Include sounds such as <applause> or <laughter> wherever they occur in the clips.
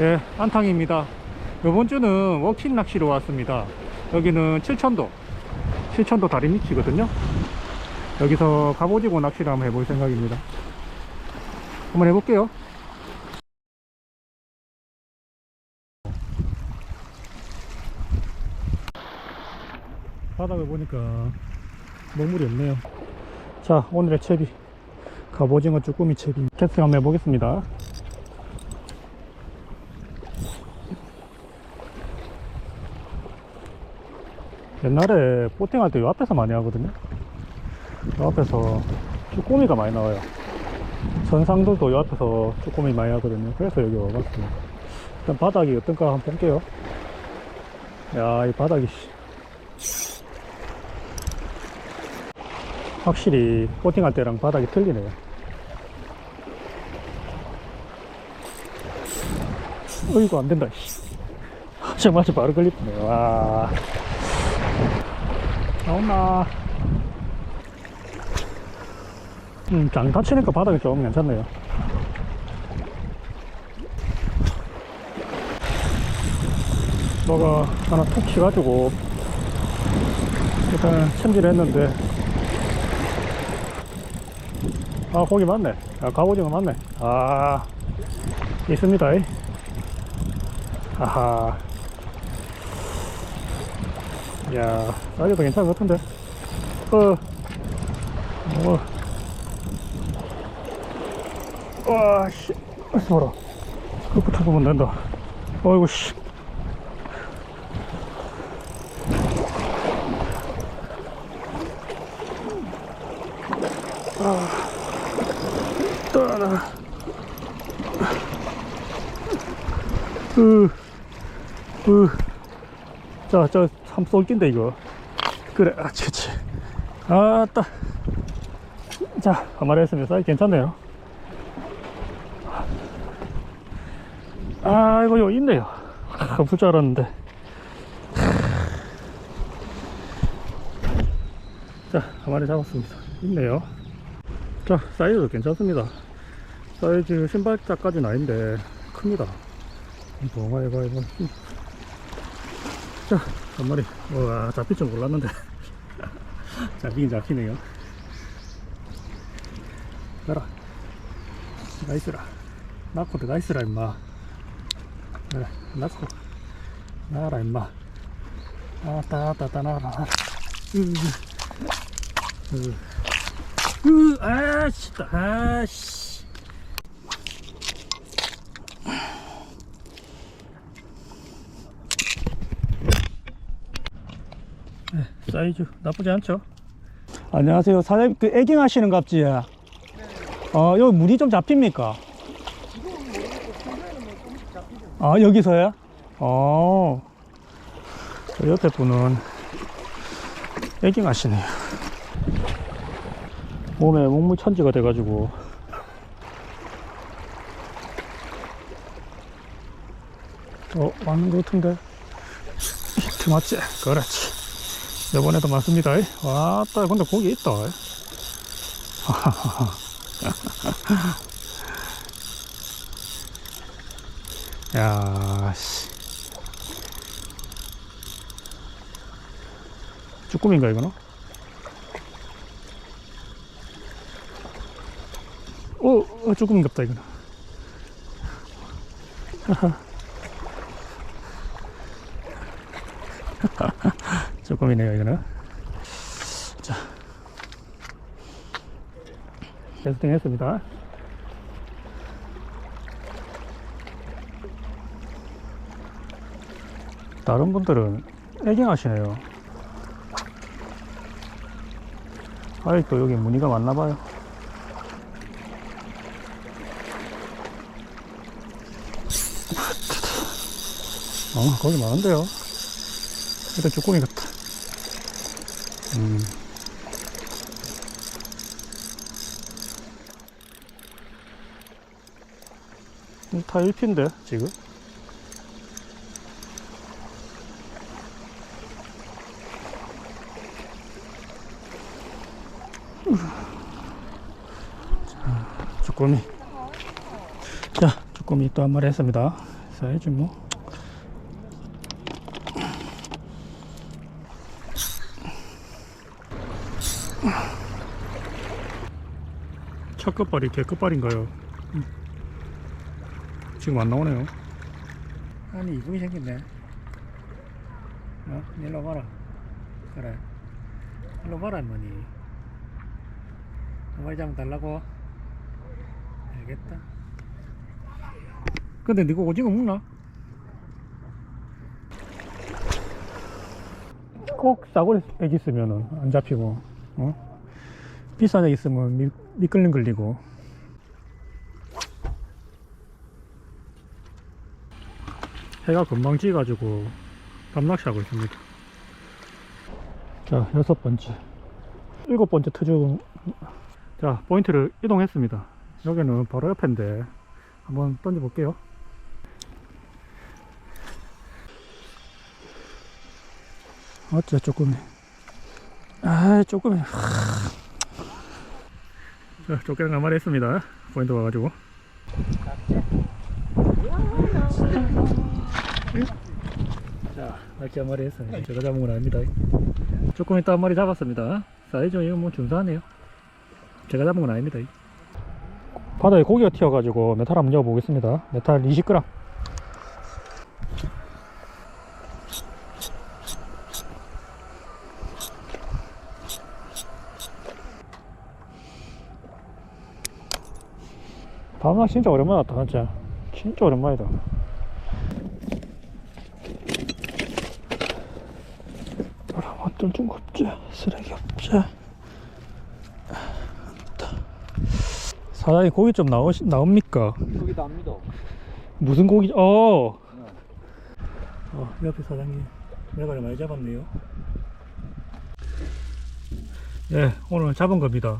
예, 안탕입니다. 이번 주는 워킹 낚시로 왔습니다. 여기는 칠천도, 칠천도 다리 밑이거든요. 여기서 갑오지고 낚시를 한번 해볼 생각입니다. 한번 해볼게요. 바닥을 보니까 먹물이 없네요. 자, 오늘의 채비. 갑오징어 쭈꾸미 채비. 캐스팅 한번 해보겠습니다. 옛날에 보팅할 때요 앞에서 많이 하거든요. 요 앞에서 쭈꾸미가 많이 나와요. 선상들도 요 앞에서 쭈꾸미 많이 하거든요. 그래서 여기 와봤습니다. 일단 바닥이 어떤가 한번 볼게요. 야, 이 바닥이, 씨. 확실히 보팅할 때랑 바닥이 틀리네요. 어이구, 안 된다, 씨. <laughs> 하자마자 바로 걸리네. 와. 나오나. 음, 장 다치니까 바닥이 좀 괜찮네요. 뭐가 하나 툭 치가지고 일단 챔질을 했는데 아 고기 맞네 아 갑오징어 맞네 아 있습니다 이. 아하 야 사이즈도 괜찮은 것 같은데 어 어. 와 씨 봐라 그부터 보면 된다 어이구 씨또 하나. 으, 으. 자, 저, 삼솔긴데, 이거. 그래, 아, 치치. 아따. 자, 한 마리 했습니다. 사이즈 괜찮네요. 아, 이거, 요, 있네요. 아, 없을 줄 알았는데. 자, 한 마리 잡았습니다. 있네요. 자, 사이즈도 괜찮습니다. 사이즈 신발짝까지는 아닌데 큽니다. 뭐가 이거 이거. 자, 한 마리. 와, 잡힐 줄 몰랐는데. <laughs> 잡히긴 잡히네요. 가라. 나이스라. 나코드 나이스라, 임마. 그래, 나코. 나라, 임마. 아따, 아따, 아따, 나라, 나라. 으, 으. 으, 아씨, 아씨. 네, 사이즈 나쁘지 않죠? 안녕하세요. 사장님, 그 애깅 하시는 갑지? 어, 여기 물이 좀 잡힙니까? 아, 여기서요? 어. 저 옆에 분은 애깅 하시네요. 몸에 목물 천지가 돼가지고 어 맞는 것 같은데 히트 맞지? 그렇지 이번에도 맞습니다 왔다 근데 고기 있다 <laughs> 야 씨 쭈꾸미인가 이거는? 어, 어 조금 갑다 이거는. <laughs> 조금이네요 이거는. 자, 캐스팅 했습니다. 다른 분들은 애경하시네요. 아직도 여기 무늬가 많나봐요. 어, 거기 많은데요. 일단 쭈꾸미 같다. 음. 음, 다 1피인데, 지금? 자, 쭈꾸미. 자, 쭈꾸미 또 한 마리 했습니다. 사이즈 뭐. 첫 끝발이 개 끝발인가요? 음. 지금 안 나오네요. 아니 이쁘게 생겼네. 어? 일로 봐라. 그래. 일로 봐라 할머니. 한 마리 잡으면 달라고. 알겠다. 근데 니가 오징어 먹나? 꼭 싸구려 애기 있으면은 안 잡히고, 어? 비싼 애 있으면 미, 미끌림 걸리고. 해가 금방 지가지고 밤낚시하고 있습니다. 자, 여섯 번째. 일곱 번째 트중. 자, 포인트를 이동했습니다. 여기는 바로 옆인데 한번 던져 볼게요. 어째 조금 아 조금 자 조개랑 한 마리 했습니다. 포인트 와가지고. 자 날개 한 마리 했어요. 제가 잡은 건 아닙니다. 조금 이따 한 마리 잡았습니다. 사이즈 이거 뭐 준수하네요. 제가 잡은 건 아닙니다. 바다에 고기가 튀어가지고 메탈 한번 넣어보겠습니다. 메탈 20g 밤낮 진짜 오랜만에 왔다 진짜 진짜 오랜만이다 바람 어떤 중 없지 쓰레기 없지 사장님 고기 좀 나오, 나옵니까? 여기 납니다. 무슨 고기? 어. 어 옆에 사장님 메가를 많이 잡았네요. 네 오늘 잡은 겁니다.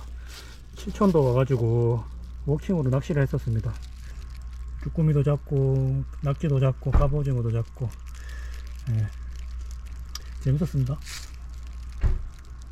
칠천도 와가지고 워킹으로 낚시를 했었습니다. 쭈꾸미도 잡고 낙지도 잡고 갑오징어도 잡고 네. 재밌었습니다.